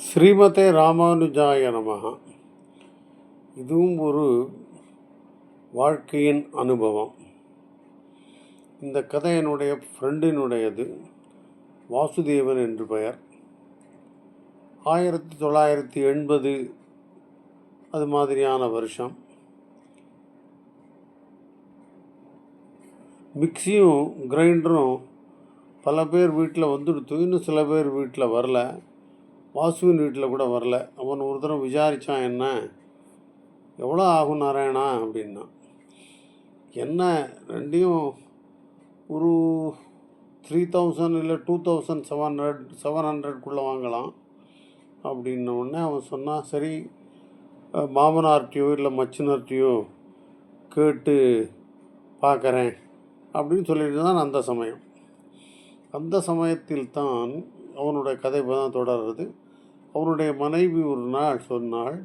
ஸ்ரீமதே ராமானுஜாய நமகா இதுவும் ஒரு வாழ்க்கையின் அனுபவம். இந்த கதை என்னுடைய ஃப்ரெண்டினுடையது வாசுதேவன் என்று பெயர். ஆயிரத்தி தொள்ளாயிரத்தி எண்பது அது மாதிரியான வருஷம். மிக்சியும் கிரைண்டரும் பல பேர் வீட்டில் வந்துடுத்து இன்னும் சில பேர் வீட்டில் வரல. வாசுவின் வீட்டில் கூட வரல. அவன் ஒரு தடவை விசாரித்தான் என்ன? எவ்வளோ ஆகும் நாராயணா? அப்படின்னா என்ன ரெண்டையும் ஒரு த்ரீ தௌசண்ட் இல்லை two thousand seven hundred seven ஹண்ட்ரட்குள்ளே வாங்கலாம். அப்படின்ன உடனே அவன் சொன்னான் சரி மாமனார்ட்டியோ இல்லை மச்சினார்ட்டியோ கேட்டு பார்க்குறேன். அப்படின்னு சொல்லிட்டு தான் அந்த சமயம். அந்த சமயத்தில் தான் அவனுடைய கதை தான் தொடர்றது. அவனுடைய மனைவி ஒரு நாள் சொன்னாள்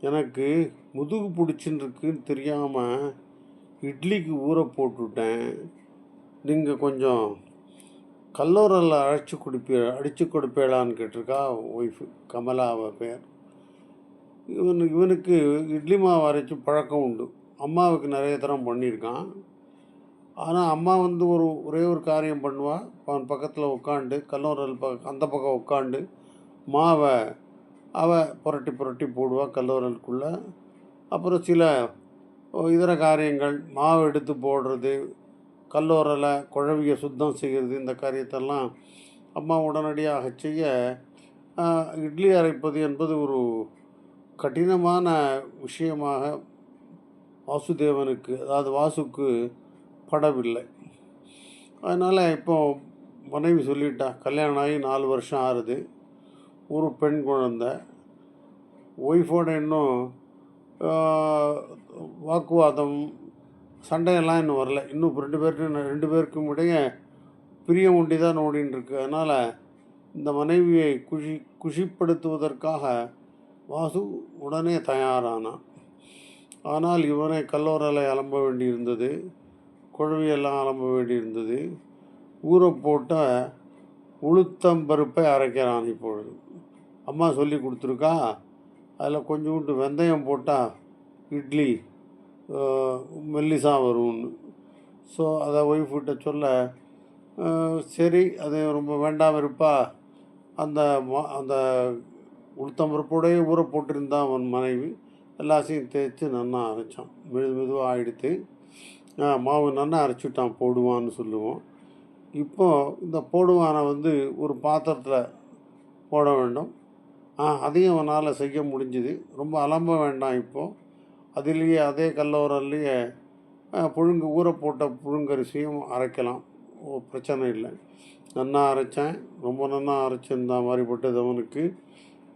எனக்கு முதுகு பிடிச்சின்னு தெரியாமல் இட்லிக்கு ஊற போட்டுவிட்டேன் நீங்கள் கொஞ்சம் கல்லூரில் அழைச்சி கொடுப்பீ அடித்து கொடுப்பேளான்னு கேட்டிருக்கா ஒய்ஃபு கமலா பேர். இவனு இவனுக்கு இட்லி மாவு அரைச்சி பழக்கம் உண்டு. அம்மாவுக்கு நிறைய தரம் பண்ணியிருக்கான். ஆனால் அம்மா வந்து ஒரு ஒரே ஒரு காரியம் பண்ணுவாள் அவன் பக்கத்தில் உட்காந்து கல்லூரல் ப அந்த பக்கம் உட்காண்டு மாவை அவள் புரட்டி புரட்டி போடுவாள் கல்லூரலுக்குள்ளே அப்புறம் சில இதர காரியங்கள் மாவு எடுத்து போடுறது கல்லோரலை குழவியை சுத்தம் செய்கிறது இந்த காரியத்தெல்லாம் அம்மா உடனடியாக செய்ய இட்லி அரைப்பது என்பது ஒரு கடினமான விஷயமாக வாசுதேவனுக்கு அதாவது வாசுக்கு படவில்லை. அதனால் இப்போ மனைவி சொல்லிட்டா கல்யாணம் ஆகி நாலு வருஷம் ஆறுது ஒரு பெண் குழந்தை. ஒய்ஃபோட இன்னும் வாக்குவாதம் சண்டையெல்லாம் இன்னும் வரல. இன்னும் ரெண்டு பேருக்கு ரெண்டு பேருக்கும் இடையே பிரியம் ஒண்டி தான் ஓடின்னு இருக்கு. அதனால் இந்த மனைவியை குஷி குஷிப்படுத்துவதற்காக வாசு உடனே தயாரானான். ஆனால் இவனை கல்லோரலை அலம்ப வேண்டியிருந்தது. குழவியெல்லாம் அலம்ப வேண்டியிருந்தது. ஊற போட்ட உளுத்தம்பருப்பை அரைக்கிறான் இப்பொழுது. அம்மா சொல்லி கொடுத்துருக்கா? அதில் கொஞ்சோண்டு வெந்தயம் போட்டால் இட்லி மெல்லிசா வரும்னு. ஸோ அதை ஒய்ஃப்கிட்ட சொல்ல சரி அது ரொம்ப வேண்டாம் இருப்பா அந்த மா- அந்த உளுத்தம்பருப்போடையே ஊற போட்டிருந்தான் அவன் மனைவி. எல்லாத்தையும் தேய்ச்சி நன்னா அரைச்சான். மெது மெதுவாக ஆகிடுத்து மாவு நல்லா அரைச்சிட்டான் போடுவான்னு சொல்லுவோம். இப்போது இந்த போடுவானை வந்து ஒரு பாத்திரத்தில் போட வேண்டும். அதையும் அவனால் செய்ய முடிஞ்சுது. ரொம்ப அலம்ப வேண்டாம் இப்போது அதுலேயே அதே கல்லோரல்லையே புழுங்கு ஊற போட்ட புழுங்கரிசியும் அரைக்கலாம். ஓ பிரச்சனை இல்லை. நன்னா அரைச்சேன். ரொம்ப நன்னா அரைச்சிருந்தா மாதிரிப்பட்டது அவனுக்கு.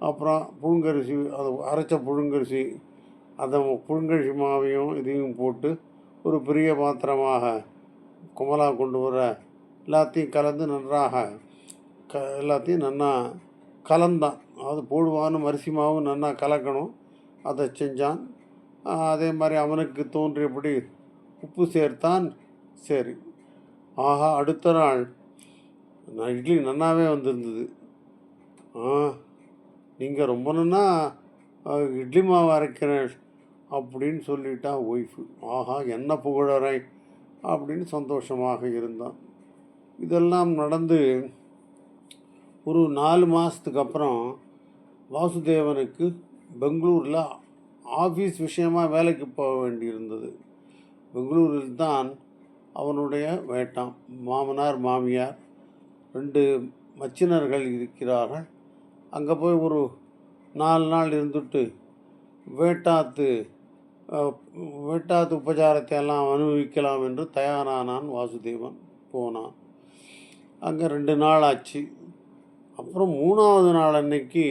அப்புறம் புழுங்கரிசி அது அரைச்ச புழுங்கரிசி அதை புழுங்கரிசி மாவையும் இதையும் போட்டு ஒரு பெரிய பாத்திரமாக குமலா கொண்டு வர எல்லாத்தையும் கலந்து நன்றாக க எல்லாத்தையும் நன்னா கலந்தான் அது போடுவான்னு அரிசி மாவும் நன்னா கலக்கணும். அதை செஞ்சான். அதே மாதிரி அவனுக்கு தோன்றியபடி உப்பு சேர்த்தான். சரி. ஆஹா அடுத்த நாள். நான் இட்லி நன்னாவே வந்திருந்தது. ஆ நீங்கள் ரொம்ப நன்னா இட்லி மாவு அரைக்கிறேன் அப்படின்னு சொல்லிட்டா ஒய்ஃபு. ஆஹா என்ன புகழறை அப்படின்னு சந்தோஷமாக இருந்தான். இதெல்லாம் நடந்து ஒரு நாலு மாதத்துக்கு அப்புறம் வாசுதேவனுக்கு பெங்களூரில் ஆஃபீஸ் விஷயமா வேலைக்கு போக வேண்டியிருந்தது. பெங்களூரில் தான் அவனுடைய வேட்டம். மாமனார் மாமியார் ரெண்டு மச்சினர்கள் இருக்கிறார்கள். அங்கே போய் ஒரு நாலு நாள் இருந்துட்டு வேட்டாத்து வெட்டாத்து உபச்சாரத்தை எல்லாம் அனுபவிக்கலாம் என்று தயாரானான் வாசுதேவன். போனான். அங்கே ரெண்டு நாள் ஆச்சு. அப்புறம் மூணாவது நாள் அன்னைக்கு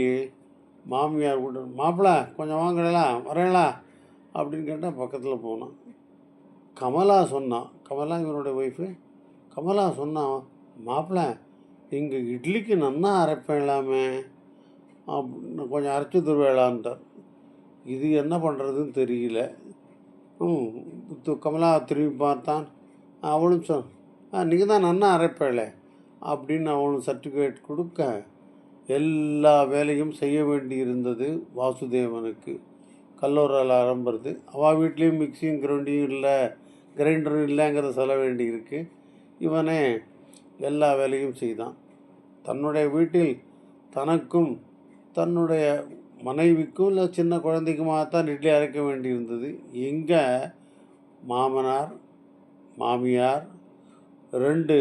மாமியார் கூட மாப்பிள்ளை கொஞ்சம் வாங்கடலா வரேங்களா அப்படின்னு கேட்டால் பக்கத்தில் போனான். கமலா சொன்னான் கமலா இவனுடைய ஒய்ஃபு கமலா சொன்னான் மாப்பிள்ளை இங்கே இட்லிக்கு நன்னா அரைப்பேலாமே அப்படின்னு கொஞ்சம் அரைச்சி தருவேளான்ட்டார் இது என்ன பண்ணுறதுன்னு தெரியல. கமலா திரும்பி பார்த்தான். அவளும் சொ நீங்கள் தான் நன்னா அரைப்பேளே அப்படின்னு அவனும் சர்டிஃபிகேட் கொடுக்க எல்லா வேலையும் செய்ய வேண்டியிருந்தது வாசுதேவனுக்கு. கல்லூரில் ஆரம்புறது. அவள் வீட்லேயும் மிக்சியும் கிரைண்டியும் இல்லை கிரைண்டரும் இல்லைங்கிறத சொல்ல வேண்டியிருக்கு இவனே எல்லா வேலையும் செய்தான். தன்னுடைய வீட்டில் தனக்கும் தன்னுடைய மனைவிக்கும் இல்லை சின்ன குழந்தைக்குமாகத்தான் இட்லி அரைக்க வேண்டியிருந்தது. இங்கே மாமனார் மாமியார் ரெண்டு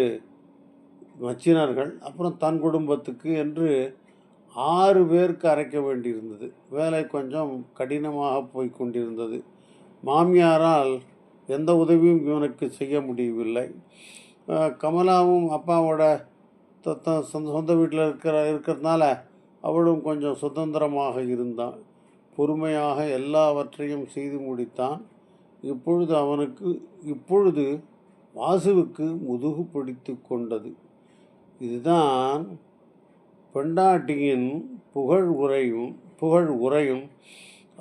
மச்சினர்கள் அப்புறம் தன் குடும்பத்துக்கு என்று ஆறு பேருக்கு அரைக்க வேண்டியிருந்தது. வேலை கொஞ்சம் கடினமாக போய் கொண்டிருந்தது. மாமியாரால் எந்த உதவியும் இவனுக்கு செய்ய முடியவில்லை. கமலாவும் அப்பாவோட சொந்த சொந்த வீட்டில் இருக்கிற இருக்கிறதுனால அவளும் கொஞ்சம் சுதந்திரமாக இருந்தாள் பொறுமையாக எல்லாவற்றையும் செய்து முடித்தான். இப்பொழுது அவனுக்கு இப்பொழுது வாசுவுக்கு முதுகு பிடித்து கொண்டது. இதுதான் பெண்டாட்டியின் புகழ் உரையும் புகழ் உரையும்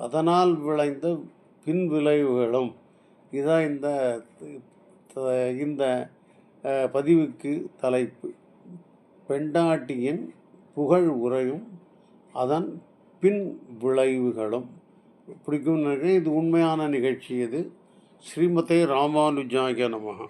அதனால் விளைந்த பின் விளைவுகளும். இதான் இந்த இந்த பதிவுக்கு தலைப்பு. பெண்டாட்டியின் புகழ் உரையும் அதன் பின் விளைவுகளும். பிடிக்கும் நினைக்கிறேன் இது உண்மையான நிகழ்ச்சி இது. ஸ்ரீமதே ராமானுஜாய நமகா